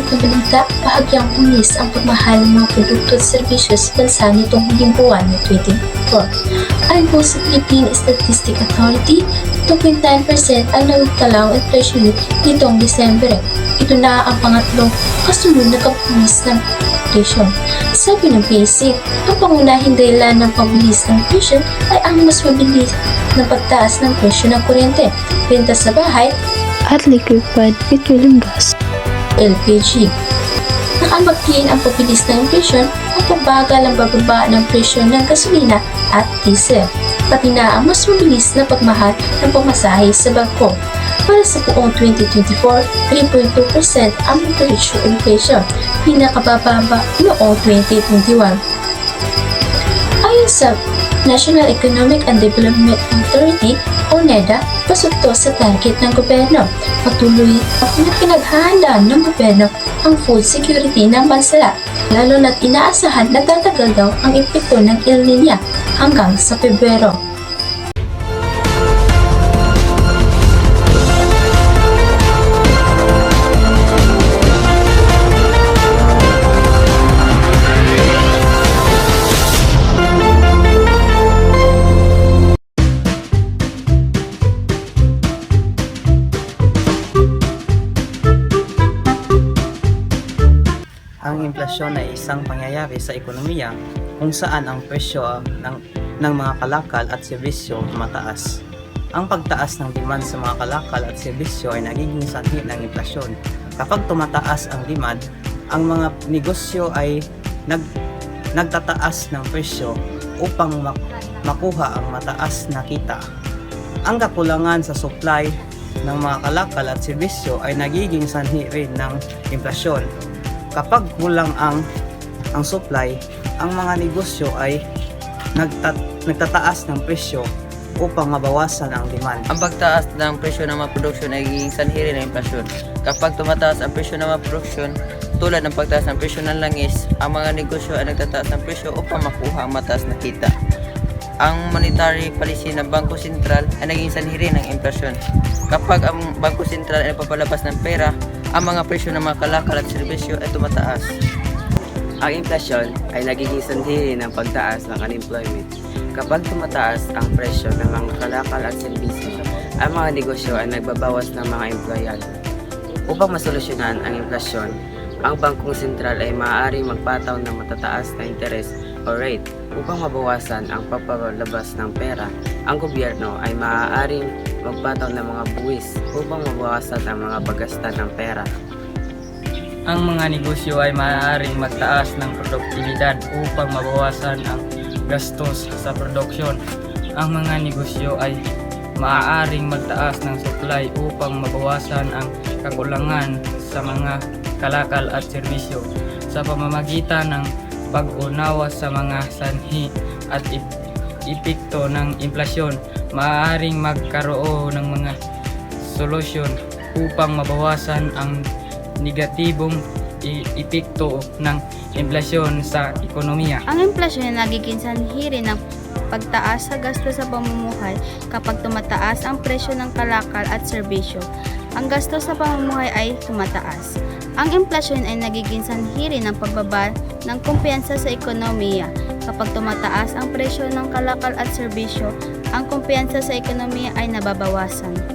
na balita, bahagyang umis ang pagmahal ng mga produkto at serbisyo sa bansa nitong huling buwan ng 2024. Ayon po sa Philippine Statistic Authority, 2.9% ang nagtalang inflation rate nitong Desembre. Ito na ang pangatlong kasunod na kapumis ng inflation. Sabi ng PAC, ang pangunahing dahilan ng pabilis ng inflation ay ang mas mabilis na pagtaas ng presyo ng kuryente, renta sa bahay at liquefied petroleum gas. LPG. Nakambagtiin ang pabilis ng inflation at pagbagal ang bababa ng presyo ng gasolina at diesel, pati na ang mas mabilis na pagmahal ng pamasahe sa bangko. Para sa buong 2024, 3.2% ang presyo inflation, pinakabababa noong 2021. Ayon sa National Economic and Development Authority o NEDA, pasok to sa target ng gobyerno. Patuloy na pinaghahandaan ng gobyerno ang food security ng bansa, lalo na't inaasahan na tatagal daw ang epekto ng El Nino hanggang sa Pebrero. Ang inflasyon ay isang pangyayari sa ekonomiya kung saan ang presyo ng, ng mga kalakal at serbisyo tumataas. Ang pagtaas ng demand sa mga kalakal at serbisyo ay nagiging sanhi ng inflasyon. Kapag tumataas ang demand, ang mga negosyo ay nag, nagtataas ng presyo upang mak- makuha ang mataas na kita. Ang kakulangan sa supply ng mga kalakal at serbisyo ay nagiging sanhi rin ng inflasyon kapag kulang ang ang supply, ang mga negosyo ay nagtat, nagtataas ng presyo upang mabawasan ang demand. Ang pagtaas ng presyo ng mga produksyon ay nagiging sanhi rin ng inflasyon. Kapag tumataas ang presyo ng mga produksyon, tulad ng pagtaas ng presyo ng langis, ang mga negosyo ay nagtataas ng presyo upang makuha ang mataas na kita. Ang monetary policy ng Bangko Sentral ay naging sanhi ng inflasyon. Kapag ang Bangko Sentral ay papalabas ng pera, ang mga presyo ng mga kalakal at serbisyo ay tumataas. Ang inflasyon ay nagiging sanhi ng pagtaas ng unemployment. Kapag tumataas ang presyo ng mga kalakal at serbisyo, ang mga negosyo ay nagbabawas ng mga empleyado. Upang masolusyonan ang inflasyon, ang Bangkong Sentral ay maaaring magpataw ng matataas na interes o rate upang mabawasan ang pagpapalabas ng pera. Ang gobyerno ay maaaring magpataw ng mga buwis upang mabawasan ang mga paggasta ng pera. Ang mga negosyo ay maaaring magtaas ng produktibidad upang mabawasan ang gastos sa produksyon. Ang mga negosyo ay maaaring magtaas ng supply upang mabawasan ang kakulangan sa mga kalakal at serbisyo sa pamamagitan ng pag-unawa sa mga sanhi at epekto ng inflasyon. Maaaring magkaroon ng mga solusyon upang mabawasan ang negatibong epekto ng inflasyon sa ekonomiya. Ang inflasyon ay nagiging sanhi rin ng pagtaas sa gasto sa pamumuhay kapag tumataas ang presyo ng kalakal at serbisyo. Ang gasto sa pamumuhay ay tumataas. Ang inflasyon ay nagiging sanhi ng pagbaba ng kumpiyansa sa ekonomiya. Kapag tumataas ang presyo ng kalakal at serbisyo, ang kumpiyansa sa ekonomiya ay nababawasan.